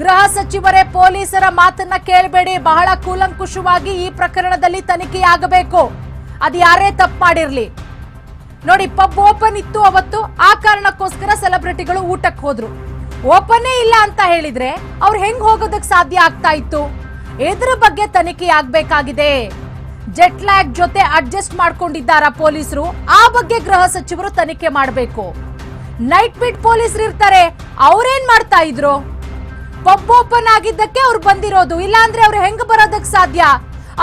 ಗೃಹ ಸಚಿವರೇ ಪೊಲೀಸರ ಮಾತನ್ನ ಕೇಳಬೇಡಿ. ಬಹಳ ಕೂಲಂಕುಷವಾಗಿ ಈ ಪ್ರಕರಣದಲ್ಲಿ ತನಿಖೆಯಾಗಬೇಕು. ಅದು ಯಾರೇ ತಪ್ಪು ಮಾಡಿರ್ಲಿ. ನೋಡಿ, ಪಬ್ ಓಪನ್ ಇತ್ತು ಅವತ್ತು, ಆ ಕಾರಣಕ್ಕೋಸ್ಕರ ಸೆಲೆಬ್ರಿಟಿಗಳು ಊಟಕ್ಕೆ ಹೋದ್ರು. ಓಪನ್ನೇ ಇಲ್ಲ ಅಂತ ಹೇಳಿದ್ರೆ ಅವ್ರು ಹೆಂಗ್ ಹೋಗೋದಕ್ಕೆ ಸಾಧ್ಯ ಆಗ್ತಾ ಇತ್ತು? ಇದ್ರ ಬಗ್ಗೆ ತನಿಖೆ ಆಗ್ಬೇಕಾಗಿದೆ. ಜೆಟ್ ಲ್ಯಾಗ್ ಜೊತೆ ಅಡ್ಜಸ್ಟ್ ಮಾಡ್ಕೊಂಡಿದ್ದಾರ ಪೊಲೀಸರು? ಆ ಬಗ್ಗೆ ಗೃಹ ಸಚಿವರು ತನಿಖೆ ಮಾಡಬೇಕು. ನೈಟ್ ಬಿಟ್ ಪೊಲೀಸರು ಇರ್ತಾರೆ. ಅವ್ರೇನ್ ಮಾಡ್ತಾ ಇದ್ರು? ಪಬ್ ಓಪನ್ ಆಗಿದ್ದಕ್ಕೆ ಅವ್ರು ಬಂದಿರೋದು. ಇಲ್ಲ ಅಂದ್ರೆ ಅವ್ರು ಹೆಂಗ್ ಬರೋದಕ್ ಸಾಧ್ಯ?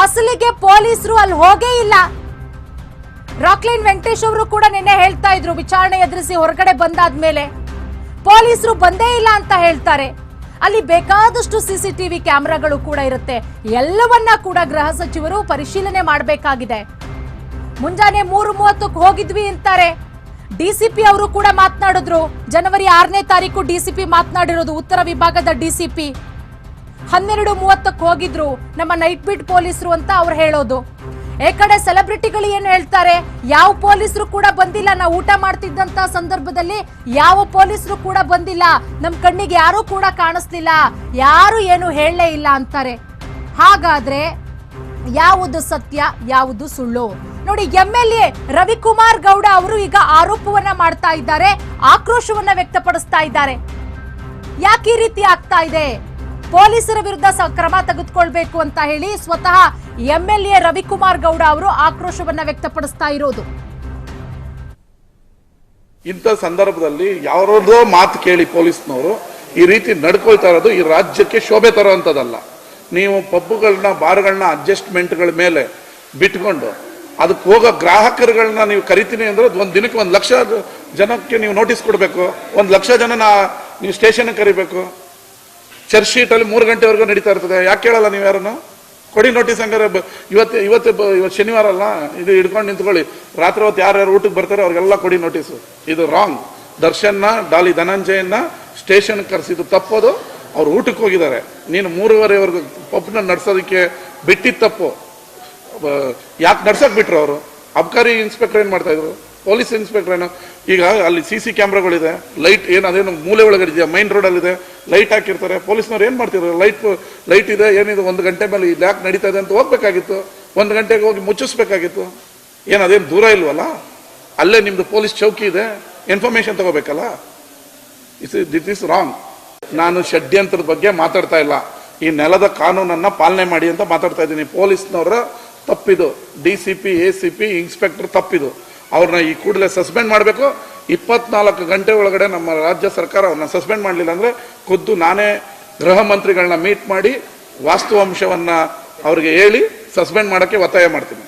ಅಸಲಿಗೆ ಪೊಲೀಸರು ಅಲ್ಲಿ ಹೋಗೇ ಇಲ್ಲ. ರಾಕ್ಲೈನ್ ವೆಂಕಟೇಶ್ ಅವರು ಕೂಡ ನಿನ್ನೆ ಹೇಳ್ತಾ ಇದ್ರು, ವಿಚಾರಣೆ ಎದುರಿಸಿ ಹೊರಗಡೆ ಬಂದಾದ್ಮೇಲೆ. ಪೊಲೀಸರು ಬಂದೇ ಇಲ್ಲ ಅಂತ ಹೇಳ್ತಾರೆ. ಅಲ್ಲಿ ಬೇಕಾದಷ್ಟು ಸಿಸಿಟಿವಿ ಕ್ಯಾಮೆರಾಗಳು ಕೂಡ ಇರುತ್ತೆ. ಎಲ್ಲವನ್ನ ಕೂಡ ಗೃಹ ಸಚಿವರು ಪರಿಶೀಲನೆ ಮಾಡಬೇಕಾಗಿದೆ. ಮುಂಜಾನೆ ಮೂರು ಮೂವತ್ತಕ್ಕೆ ಹೋಗಿದ್ವಿ ಅಂತಾರೆ. ಡಿಸಿಪಿ ಅವರು ಕೂಡ ಮಾತನಾಡಿದ್ರು. ಜನವರಿ ಆರನೇ ತಾರೀಕು ಡಿಸಿಪಿ ಮಾತನಾಡಿರೋದು ಉತ್ತರ ವಿಭಾಗದ ಡಿಸಿಪಿ ಹನ್ನೆರಡು ಮೂವತ್ತಕ್ಕೆ ಹೋಗಿದ್ರು. ನಮ್ಮ ನೈಟ್ ಬಿಟ್ ಪೊಲೀಸರು ಅಂತ ಅವ್ರು ಹೇಳೋದು. ಈ ಕಡೆ ಸೆಲೆಬ್ರಿಟಿಗಳು ಏನು ಹೇಳ್ತಾರೆ? ಯಾವ ಪೊಲೀಸರು ಕೂಡ ಬಂದಿಲ್ಲ. ನಾವು ಊಟ ಮಾಡ್ತಿದ್ದಂತ ಸಂದರ್ಭದಲ್ಲಿ ಯಾವ ಪೊಲೀಸರು ಕೂಡ ಬಂದಿಲ್ಲ. ನಮ್ಮ ಕಣ್ಣಿಗೆ ಯಾರೂ ಕೂಡ ಕಾಣಿಸ್ಲಿಲ್ಲ. ಯಾರು ಏನು ಹೇಳಲೇ ಇಲ್ಲ ಅಂತಾರೆ. ಹಾಗಾದ್ರೆ ಯಾವುದು ಸತ್ಯ, ಯಾವುದು ಸುಳ್ಳು. ನೋಡಿ, M L A Ravikumar Gowda ಅವರು ಈಗ ಆರೋಪವನ್ನ ಮಾಡ್ತಾ ಇದ್ದಾರೆ, ಆಕ್ರೋಶವನ್ನ ವ್ಯಕ್ತಪಡಿಸ್ತಾ ಇದ್ದಾರೆ. ಯಾಕೆ ಈ ರೀತಿ ಆಗ್ತಾ ಇದೆ? ಪೊಲೀಸರ ವಿರುದ್ಧ ಕ್ರಮ ತೆಗೆದುಕೊಳ್ಬೇಕು ಅಂತ ಹೇಳಿ ಸ್ವತಃ M L A Ravikumar Gowda ಅವರು ಆಕ್ರೋಶವನ್ನ ವ್ಯಕ್ತಪಡಿಸ್ತಾ ಇರೋದು. ಇಂಥ ಸಂದರ್ಭದಲ್ಲಿ ಯಾರದೋ ಮಾತು ಕೇಳಿ ಪೊಲೀಸ್ನವರು ಈ ರೀತಿ ನಡ್ಕೊಳ್ತಾ ಇರೋದು ಈ ರಾಜ್ಯಕ್ಕೆ ಶೋಭೆ ತರುವಂಥದ್ದಲ್ಲ. ನೀವು ಪಬ್ಬುಗಳನ್ನ, ಬಾರ್ಗಳನ್ನ ಅಡ್ಜಸ್ಟ್ಮೆಂಟ್ಗಳ ಮೇಲೆ ಬಿಟ್ಕೊಂಡು ಅದಕ್ಕೆ ಹೋಗೋ ಗ್ರಾಹಕರುಗಳನ್ನ ನೀವು ಕರಿತೀನಿ ಅಂದ್ರೆ ಒಂದು ದಿನಕ್ಕೆ ಒಂದು ಲಕ್ಷ ಜನಕ್ಕೆ ನೀವು ನೋಟಿಸ್ ಕೊಡಬೇಕು. ಒಂದು ಲಕ್ಷ ಜನನ ನೀವು ಸ್ಟೇಷನ್ಗೆ ಕರಿಬೇಕು. ಚರ್ಚ್ ಶೀಟಲ್ಲಿ ಮೂರು ಗಂಟೆವರೆಗೂ ನಡೀತಾ ಇರ್ತದೆ. ಯಾಕೆ ಕೇಳಲ್ಲ ನೀವು ಯಾರನ್ನು? ಕೊಡಿ ನೋಟಿಸ್ ಹಂಗಾರೆ ಇವತ್ತು ಇವತ್ತು ಇವತ್ತು ಶನಿವಾರ ಅಲ್ಲ, ಇದು ಹಿಡ್ಕೊಂಡು ನಿಂತ್ಕೊಳ್ಳಿ. ರಾತ್ರಿ ಹೊತ್ತು ಯಾರ್ಯಾರು ಊಟಕ್ಕೆ ಬರ್ತಾರೆ ಅವ್ರಿಗೆಲ್ಲ ಕೊಡಿ ನೋಟಿಸು ಇದು ರಾಂಗ್ ದರ್ಶನ್ನ, ಡಾಲಿ ಧನಂಜಯನ್ನ ಸ್ಟೇಷನ್ ಕರೆಸಿದ್ದು ತಪ್ಪೋದು. ಅವ್ರು ಊಟಕ್ಕೆ ಹೋಗಿದ್ದಾರೆ. ನೀನು ಮೂರುವರೆವರೆಗೂ ಪಬ್ನ ನಡ್ಸೋದಕ್ಕೆ ಬಿಟ್ಟಿ ತಪ್ಪು. ಯಾಕೆ ನಡ್ಸಕ್ ಬಿಟ್ರು ಅವರು? ಅಬ್ಕಾರಿ ಇನ್ಸ್ಪೆಕ್ಟರ್ ಏನು ಮಾಡ್ತಾ ಇದ್ರು? ಪೊಲೀಸ್ ಇನ್ಸ್ಪೆಕ್ಟರ್ ಏನು? ಈಗ ಅಲ್ಲಿ ಸಿ ಸಿ ಕ್ಯಾಮ್ರಾಗಳಿದೆ. ಲೈಟ್ ಏನು, ಅದೇನು ಮೂಲೆ ಒಳಗಡೆ ಇದೆಯಾ? ಮೈನ್ ರೋಡಲ್ಲಿದೆ. ಲೈಟ್ ಹಾಕಿರ್ತಾರೆ. ಪೊಲೀಸ್ನವ್ರು ಏನು ಮಾಡ್ತಿದ್ರು? ಲೈಟ್ ಲೈಟ್ ಇದೆ, ಏನಿದೆ? ಒಂದು ಗಂಟೆ ಮೇಲೆ ಇಲ್ಲಿ ಯಾಕೆ ನಡೀತಾ ಇದೆ ಅಂತ ಹೋಗ್ಬೇಕಾಗಿತ್ತು ಒಂದು ಗಂಟೆಗೆ ಹೋಗಿ ಮುಚ್ಚಿಸ್ಬೇಕಾಗಿತ್ತು. ಏನು, ಅದೇನು ದೂರ ಇಲ್ವಲ್ಲ? ಅಲ್ಲೇ ನಿಮ್ಮದು ಪೊಲೀಸ್ ಚೌಕಿ ಇದೆ. ಇನ್ಫಾರ್ಮೇಷನ್ ತಗೋಬೇಕಲ್ಲ? ಇಸ್ ದಿಟ್ ಇಸ್ ರಾಂಗ್ ನಾನು ಷಡ್ಯಂತ್ರದ ಬಗ್ಗೆ ಮಾತಾಡ್ತಾ ಇಲ್ಲ. ಈ ನೆಲದ ಕಾನೂನನ್ನು ಪಾಲನೆ ಮಾಡಿ ಅಂತ ಮಾತಾಡ್ತಾ ಇದ್ದೀನಿ. ಪೊಲೀಸ್ನವರ ತಪ್ಪಿದು. D C P, A C P, inspector ತಪ್ಪಿದು. ಅವ್ರನ್ನ ಈ ಕೂಡಲೇ ಸಸ್ಪೆಂಡ್ ಮಾಡಬೇಕು. ಇಪ್ಪತ್ನಾಲ್ಕು ಗಂಟೆ ಒಳಗಡೆ ನಮ್ಮ ರಾಜ್ಯ ಸರ್ಕಾರ ಅವ್ರನ್ನ ಸಸ್ಪೆಂಡ್ ಮಾಡಲಿಲ್ಲ ಅಂದ್ರೆ ಖುದ್ದು ನಾನೇ ಗೃಹ ಮಂತ್ರಿಗಳನ್ನ ಮೀಟ್ ಮಾಡಿ ವಾಸ್ತವಾಂಶವನ್ನ ಅವ್ರಿಗೆ ಹೇಳಿ ಸಸ್ಪೆಂಡ್ ಮಾಡೋಕ್ಕೆ ಒತ್ತಾಯ ಮಾಡ್ತೀನಿ.